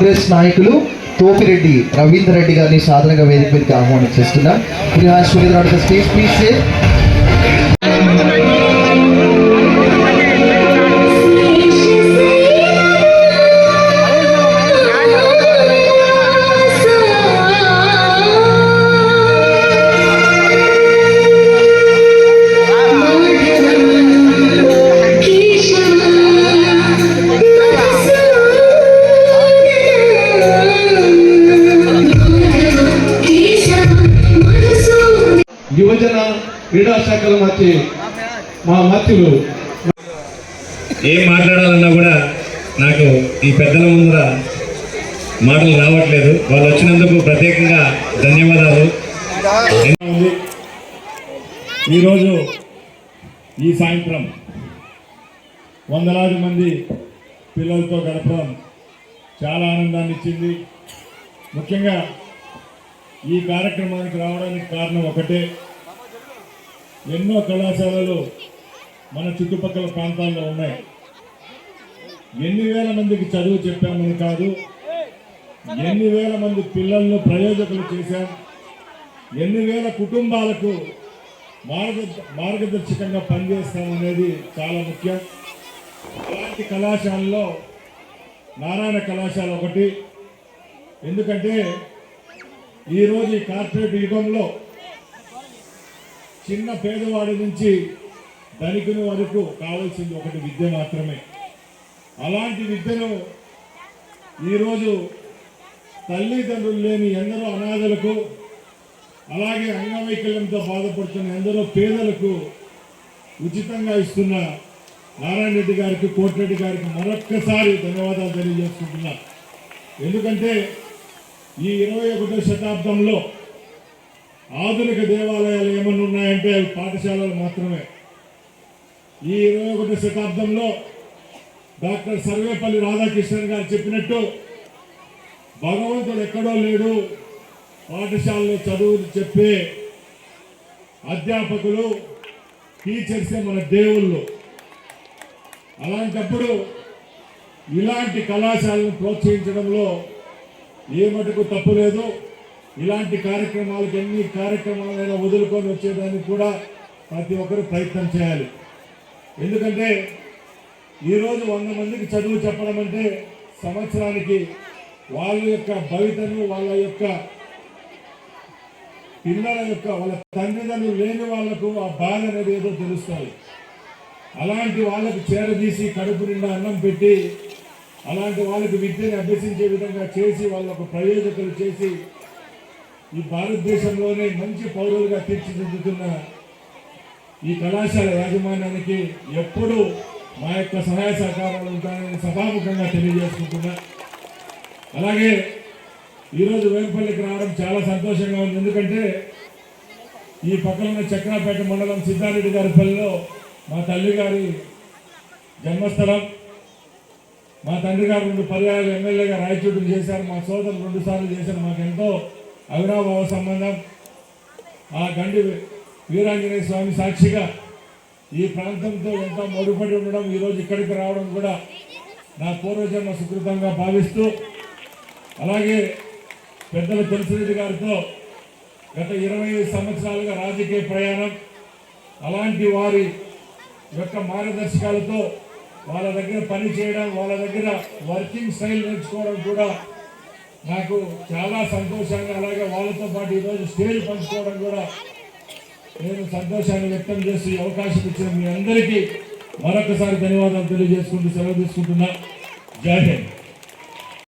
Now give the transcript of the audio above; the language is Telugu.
కాంగ్రెస్ నాయకులు తోపిరెడ్డి రవీందర్ రెడ్డి గారిని సాధారణంగా వేదిక మీదకి ఆహ్వానం చేస్తున్నా. స్పీచ్ ప్లీజ్ యువజన క్రీడాశాఖల మధ్య మా మధ్యలు ఏం మాట్లాడాలన్నా కూడా నాకు ఈ పెద్దల ముందర మాటలు రావట్లేదు. వాళ్ళు వచ్చినందుకు ప్రత్యేకంగా ధన్యవాదాలు. ఈరోజు ఈ సాయంత్రం వందలాది మంది పిల్లలతో గడపడం చాలా ఆనందాన్ని ఇచ్చింది. ముఖ్యంగా ఈ కార్యక్రమానికి రావడానికి కారణం ఒకటే. ఎన్నో కళాశాలలు మన చుట్టుపక్కల ప్రాంతాల్లో ఉన్నాయి. ఎన్ని వేల మందికి చదువు చెప్పామని కాదు ఎన్ని వేల మంది పిల్లలను ప్రయోజకులు చేశాం ఎన్ని వేల కుటుంబాలకు మార్గ మార్గదర్శకంగా పనిచేస్తామనేది చాలా ముఖ్యం. అలాంటి కళాశాలలో నారాయణ కళాశాల ఒకటి. ఎందుకంటే ఈరోజు ఈ కార్పొరేట్ యుగంలో చిన్న పేదవాడి నుంచి ధనికుని వరకు కావాల్సింది ఒకటి విద్య మాత్రమే. అలాంటి విద్యను ఈరోజు తల్లిదండ్రులు లేని ఎందరో అనాథలకు అలాగే అంగవైకల్యంతో బాధపడుతున్న ఎందరో పేదలకు ఉచితంగా ఇస్తున్న నారాయణ రెడ్డి గారికి కోటిరెడ్డి గారికి మరొక్కసారి ధన్యవాదాలు తెలియజేసుకుంటున్నా ఎందుకంటే ఈ ఇరవై ఒకటో శతాబ్దంలో ఆధునిక దేవాలయాలు ఏమన్నా ఉన్నాయంటే అవి పాఠశాలలు మాత్రమే. ఈ ఇరవై ఒకటి శతాబ్దంలో డాక్టర్ సర్వేపల్లి రాధాకృష్ణన్ గారు చెప్పినట్టు భగవంతుడు ఎక్కడో లేడు పాఠశాలలో చదువులు చెప్పే అధ్యాపకులు టీచర్సే మన దేవుళ్ళు. అలాంటప్పుడు ఇలాంటి కళాశాలను ప్రోత్సహించడంలో ఏ మటుకు తప్పు లేదు. ఇలాంటి కార్యక్రమాలకు ఎన్ని కార్యక్రమాలైనా వదులుకొని వచ్చేదానికి కూడా ప్రతి ఒక్కరు ప్రయత్నం చేయాలి. ఎందుకంటే ఈరోజు వంద మందికి చదువు చెప్పడం అంటే సంవత్సరానికి వాళ్ళ యొక్క భవితను వాళ్ళ యొక్క పిల్లల యొక్క వాళ్ళ తల్లిదండ్రులు లేని వాళ్ళకు ఆ బాధ అనేది ఏదో తెలుస్తుంది. అలాంటి వాళ్ళకు చేరదీసి కడుపు నిండా అన్నం పెట్టి అలాంటి వాళ్ళకి విద్యను అభ్యసించే విధంగా చేసి వాళ్ళకు ప్రయోజకులు చేసి ఈ భారతదేశంలోనే మంచి పౌరులుగా తీర్చిదిద్దుతున్న ఈ కళాశాల యాజమాన్యానికి ఎప్పుడూ మా యొక్క సహాయ సహకారాలు ఉంటాయని సభాముఖంగా తెలియజేసుకుంటున్నా. అలాగే ఈరోజు వేంపల్లికి రావడం చాలా సంతోషంగా ఉంది. ఎందుకంటే ఈ పక్కన చక్రాపేట మండలం సిద్ధారెడ్డి గారి పల్లెలో మా తల్లి గారి జన్మస్థలం. మా తండ్రి గారు రెండు పర్యాయాలు ఎమ్మెల్యేగా రాయచూటులు చేశారు. మా సోదరులు రెండుసార్లు చేశారు. మాకెంతో అవినాభావ సంబంధం? ఆ గండి వీరాంజనేయ స్వామి సాక్షిగా ఈ ప్రాంతంతో ఎంతో ముడిపడి ఉండడం ఈరోజు ఇక్కడికి రావడం కూడా నా పూర్వజన్మ సుకృతంగా భావిస్తూ అలాగే పెద్దల తులసిరెడ్డి గారితో గత ఇరవై సంవత్సరాలుగా రాజకీయ ప్రయాణం అలాంటి వారి యొక్క మార్గదర్శకాలతో వాళ్ళ దగ్గర పని చేయడం వాళ్ళ దగ్గర వర్కింగ్ స్టైల్ నేర్చుకోవడం కూడా నాకు చాలా సంతోషంగా అలాగే వాళ్ళతో పాటు ఈరోజు స్టేజ్ పంచుకోవడం కూడా నేను సంతోషాన్ని వ్యక్తం చేసి అవకాశం ఇచ్చిన మీ అందరికీ మరొకసారి ధన్యవాదాలు తెలియజేసుకుంటూ సెలవు తీసుకుంటున్నా. జై హింద్.